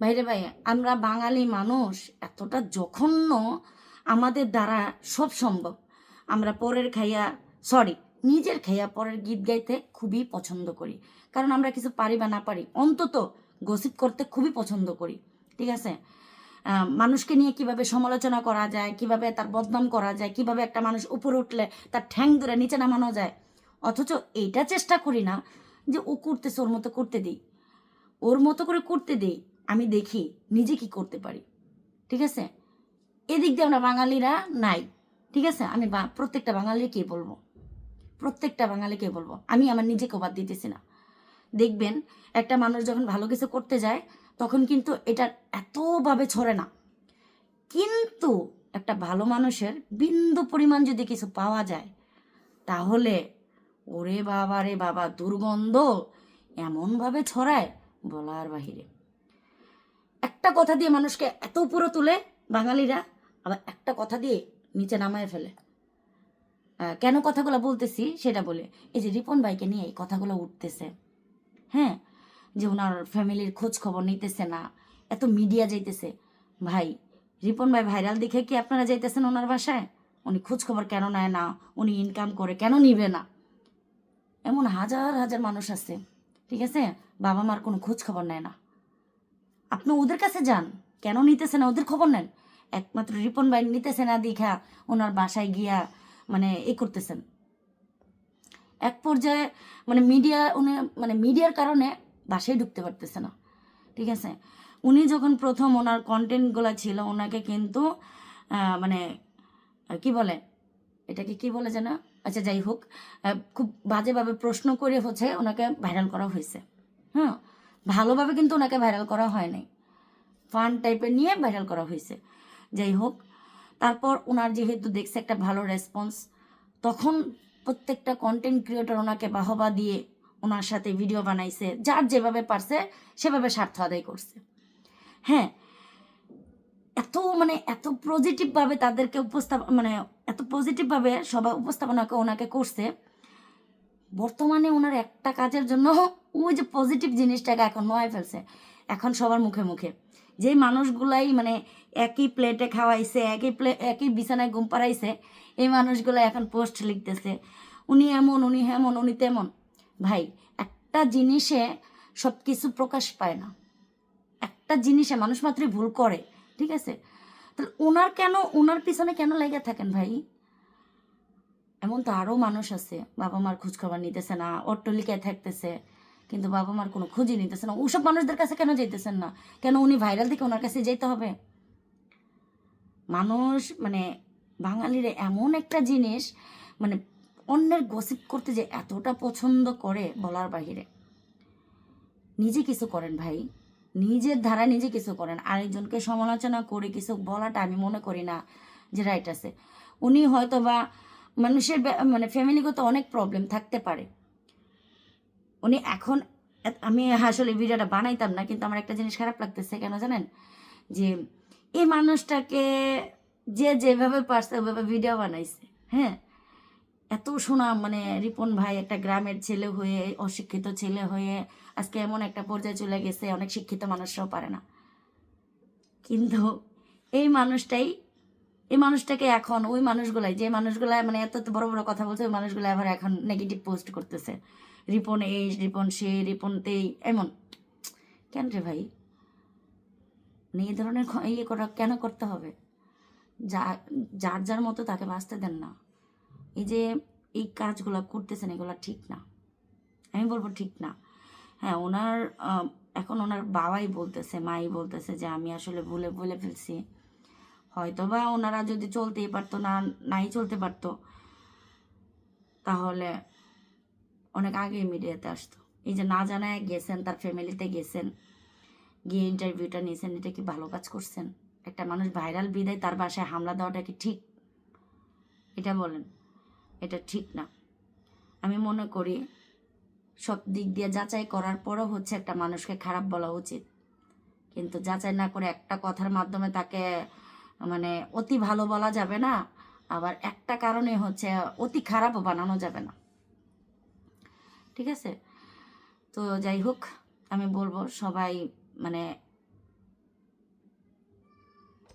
ভাইরে ভাই, আমরা বাঙালি মানুষ এতটা জঘন্য আমাদের দ্বারা সব সম্ভব। আমরা পরের খাইয়া সরি নিজের খাইয়া পরের গীত গাইতে খুবই পছন্দ করি। কারণ আমরা কিছু পারি বা না পারি, অন্তত গসিপ করতে খুবই পছন্দ করি, ঠিক আছে? মানুষকে নিয়ে কীভাবে সমালোচনা করা যায়, কীভাবে তার বদনাম করা যায়, কীভাবে একটা মানুষ উপরে উঠলে তার ঠ্যাং ধরে নিচে নামানো যায়। অথচ এইটা চেষ্টা করি না যে ও করতেছে, ওর মতো করতে দিই। ওর মতো করে করতে দিই। আমি দেখি, নিজে কি করতে পারি। ঠিক আছে? এদিক দিয়ে আমরা বাঙালিরা নাই। ঠিক আছে? আমি প্রত্যেকটা বাঙালিকে বলব? প্রত্যেকটা বাঙালিকে বলব? আমি আমার নিজেকে বাদ দিতেছি না। দেখবেন, একটা মানুষ যখন ভালো কিছু করতে যায়, তখন কিন্তু এটা এতভাবে ছড়ে না। কিন্তু একটা ভালো মানুষের বিন্দু পরিমাণ যদি কিছু পাওয়া যায়, তাহলে ওরে বাবা রে বাবা, দুর্গন্ধ এমনভাবে ছড়ায় বলার বাহিরে। একটা কথা দিয়ে মানুষকে এত উপরে তুলে বাঙালিরা, আবার একটা কথা দিয়ে নিচে নামায় ফেলে। কেন কথাগুলো বলতেছি সেটা বলে। এই যে রিপন ভাইকে নিয়ে এই কথাগুলো উঠতেছে হ্যাঁ? যে ওনার ফ্যামিলির খোঁজ খবর নিতেছে না, এত মিডিয়া যাইতেছে। ভাই, রিপন ভাই ভাইরাল দেখে কি আপনারা যাইতেছেন ওনার বাসায়? উনি খোঁজ খবর কেন নেয় না? উনি ইনকাম করে কেন নিবে না? এমন হাজার হাজার মানুষ আছে, ঠিক আছে? বাবা মার কোনো খোঁজ খবর নেয় না। আপনি ওদের কাছে যান। কেন নিতেছে না? ওদের খবর নেন। একমাত্র রিপন ভাই নিতেছে না দীঘা। ওনার বাসায় গিয়া মানে এ করতেছেন। এক পর্যায়ে মানে মিডিয়া, উনি মানে মিডিয়ার কারণে বাসায় ঢুকতে পারতেছে না। ঠিক আছে? উনি যখন প্রথম ওনার কন্টেন্টগুলো ছিল, ওনাকে কিন্তু মানে কি বলে? এটাকে কি বলে যেন? আচ্ছা যাই হোক খুব বাজেভাবে প্রশ্ন করে হচ্ছে ওনাকে ভাইরাল করা হয়েছে। হ্যাঁ? ভালোভাবে কিন্তু ওনাকে ভাইরাল করা হয় নাই। ফান টাইপের নিয়ে ভাইরাল করা হয়েছে। যাই হোক, তারপর ওনার যেহেতু দেখছে একটা ভালো রেসপন্স তখন প্রত্যেকটা কন্টেন্ট ক্রিয়েটর ওনাকে বাহবা দিয়ে ওনার সাথে ভিডিও বানাইছে। যার যেভাবে পারছে, সেভাবে স্বার্থ আদায় করছে। হ্যাঁ এত মানে এত পজিটিভভাবে তাদেরকে উপস্থাপন মানে এত পজিটিভভাবে সবাই উপস্থাপনাকে ওনাকে করছে বর্তমানে ওনার একটা কাজের জন্য ওই যে পজিটিভ জিনিসটাকে এখন নয় ফেলছে। এখন সবার মুখে মুখে। যেই মানুষগুলাই মানে একই প্লেটে খাওয়াইছে, একই প্লে একই বিছানায় ঘুম পাড়াইছে, এই মানুষগুলো এখন পোস্ট লিখতেছে। উনি এমন, উনি হেমন, উনি তেমন। ভাই, একটা জিনিসে সব কিছু প্রকাশ পায় না। একটা জিনিসে মানুষ মাত্রই ভুল করে, ঠিক আছে? তাহলে ওনার কেন, ওনার পিছনে কেন লেগে থাকেন ভাই? এমন তো আরও মানুষ আছে বাবা মার খোঁজ খবর নিতেছে না, অট্টলিকায় থাকতেছে, কিন্তু বাবা মার কোনো খোঁজই নিতেছে না। ওসব মানুষদের কাছে কেন যেতেছেন না? কেন উনি ভাইরাল থেকে ওনার কাছে যেতে হবে? মানুষ মানে বাঙালির এমন একটা জিনিস মানে অন্যের গসিপ করতে যে এতটা পছন্দ করে বলার বাহিরে। নিজে কিছু করেন ভাই, নিজের ধারা নিজে কিছু করেন। আরেকজনকে সমালোচনা করে কিছু বলাটা আমি মনে করি না যে রাইট আছে। উনি হয়তো বা মানুষের মানে ফ্যামিলিগত অনেক প্রবলেম থাকতে পারে। উনি এখন আমি আসলে ভিডিওটা বানাইতাম না, কিন্তু আমার একটা জিনিস খারাপ লাগতেছে, কেন জানেন? যে এই মানুষটাকে যে যেভাবে পারছে ওইভাবে ভিডিও বানাইছে হ্যাঁ? এত শোনা মানে রিপন ভাই একটা গ্রামের ছেলে হয়ে, অশিক্ষিত ছেলে হয়ে আজকে এমন একটা পর্যায়ে চলে গেছে, অনেক শিক্ষিত মানুষরাও পারে না। কিন্তু এই মানুষটাই এই মানুষটাকে এখন, ওই মানুষগুলাই, যে মানুষগুলাই মানে এত এত বড় বড় কথা বলছে, ওই মানুষগুলো আবার এখন নেগেটিভ পোস্ট করতেছে। রিপন এই, রিপন সে, রিপন তেই, এমন। কেন রে ভাই? মানে এই ধরনের ইয়ে করা কেন করতে হবে? যা, যার যার মতো তাকে বাঁচতে দেন না। এই যে এই কাজগুলো করতেছেন, এগুলো ঠিক না। আমি বলব ঠিক না। হ্যাঁ ওনার এখন ওনার বাবাই বলতেছে, মাই বলতেছে যে আমি আসলে ভুলে বলে ফেলছি। হয়তো বা ওনারা যদি চলতেই পারতো না, নাই চলতে পারতো, তাহলে অনেক আগে মিডিয়াতে আসতো। এই যে না জানায় গেছেন, তার ফ্যামিলিতে গেছেন, গিয়ে ইন্টারভিউটা নিয়েছেন, এটা কি ভালো কাজ করছেন? একটা মানুষ ভাইরাল বিদায় তার বাসায় হামলা দেওয়াটা কি ঠিক? এটা বলেন, এটা ঠিক না। আমি মনে করি সব দিক দিয়ে যাচাই করার পরও হচ্ছে একটা মানুষকে খারাপ বলা উচিত। কিন্তু যাচাই না করে একটা কথার মাধ্যমে তাকে মানে অতি ভালো বলা যাবে না, আবার একটা কারণে হচ্ছে অতি খারাপও বানানো যাবে না। ঠিক আছে? তো যাই হোক, আমি বলব সবাই মানে